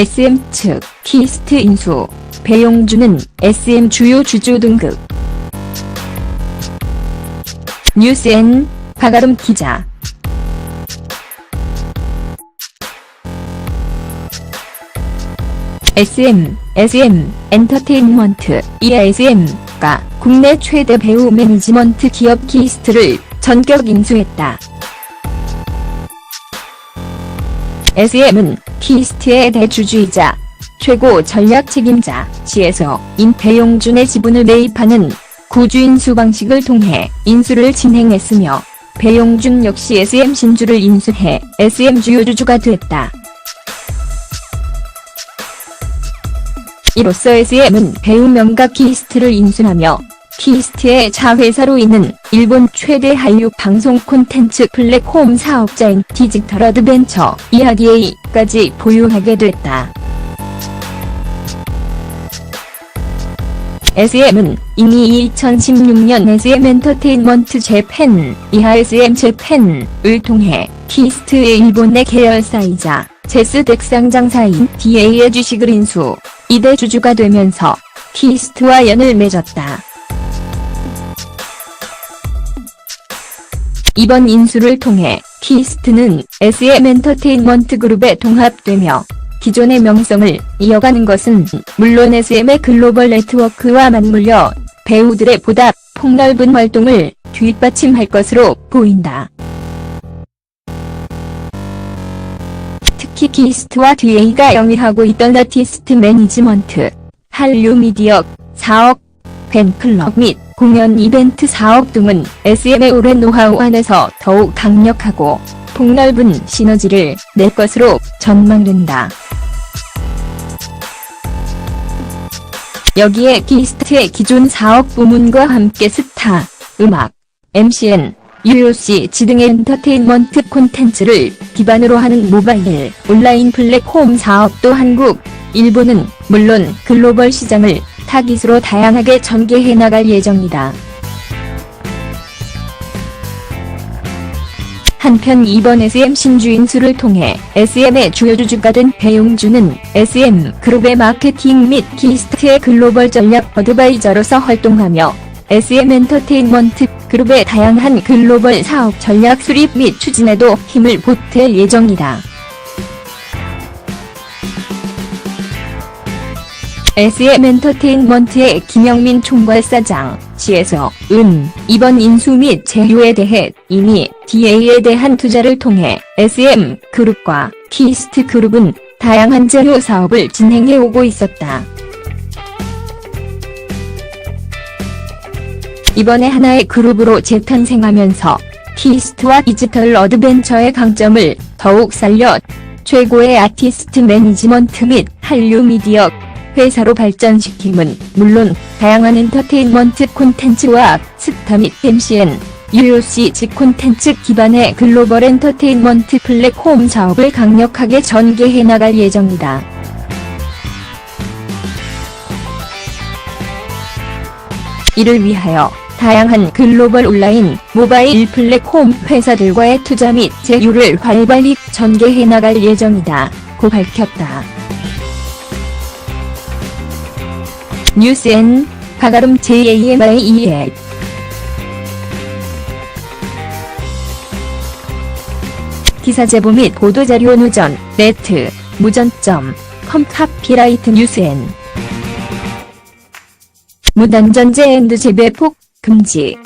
SM 측 키스트 인수. 배용준은 SM 주요 주주 등급. 뉴스N 박아름 기자. SM, SM, 엔터테인먼트, ESM가 국내 최대 배우 매니지먼트 기업 키스트를 전격 인수했다. SM은 키스트의 대주주이자 최고 전략 책임자 시에서 인 배용준의 지분을 매입하는 구주인수 방식을 통해 인수를 진행했으며 배용준 역시 SM 신주를 인수해 SM 주요 주주가 됐다. 이로써 SM은 배우 명가 키스트를 인수하며 키스트의 자회사로 있는 일본 최대 한류 방송 콘텐츠 플랫폼 사업자인 디지털 어드벤처 이야기에이까지 보유하게 됐다. SM은 이미 2016년 SM 엔터테인먼트 재팬, 이하 SM 재팬을 통해 키스트의 일본 내 계열사이자 제스덱 상장사인 DA의 주식을 인수, 이대 주주가 되면서 키스트와 연을 맺었다. 이번 인수를 통해 키스트는 SM 엔터테인먼트 그룹에 동합되며 기존의 명성을 이어가는 것은 물론 SM의 글로벌 네트워크와 맞물려 배우들의 보다 폭넓은 활동을 뒷받침할 것으로 보인다. 특히 키스트와 DA가 영위하고 있던 아티스트 매니지먼트, 한류 미디어, 사업, 팬클럽 및 공연 이벤트 사업 등은 SM의 오랜 노하우 안에서 더욱 강력하고 폭넓은 시너지를 낼 것으로 전망된다. 여기에 키스트의 기존 사업 부문과 함께 스타, 음악, MCN, UOC 등의 엔터테인먼트 콘텐츠를 기반으로 하는 모바일, 온라인 플랫폼 사업도 한국, 일본은 물론 글로벌 시장을 타깃으로 다양하게 전개해 나갈 예정이다. 한편 이번 SM 신주 인수를 통해 SM의 주요 주주가 된 배용준은 SM 그룹의 마케팅 및 키스트의 글로벌 전략 어드바이저로서 활동하며 SM 엔터테인먼트 그룹의 다양한 글로벌 사업 전략 수립 및 추진에도 힘을 보탤 예정이다. SM 엔터테인먼트의 김영민 총괄사장, 시에서, 은, 이번 인수 및 제휴에 대해 이미 DA에 대한 투자를 통해 SM 그룹과 키스트 그룹은 다양한 제휴 사업을 진행해 오고 있었다. 이번에 하나의 그룹으로 재탄생하면서 키스트와 디지털 어드벤처의 강점을 더욱 살려 최고의 아티스트 매니지먼트 및 한류 미디어 회사로 발전시킴은 물론 다양한 엔터테인먼트 콘텐츠와 스타 및 MCN, UOC 즉 콘텐츠 기반의 글로벌 엔터테인먼트 플랫폼 사업을 강력하게 전개해 나갈 예정이다. 이를 위하여 다양한 글로벌 온라인, 모바일 플랫폼 회사들과의 투자 및 제휴를 활발히 전개해 나갈 예정이다. 고 밝혔다. 뉴스엔 바가름 JMIEL 기사 제보 및 보도자료 누전, 네트, 무전점, 컴 카피라이트 뉴스엔 무단전제 앤드 재배폭 금지.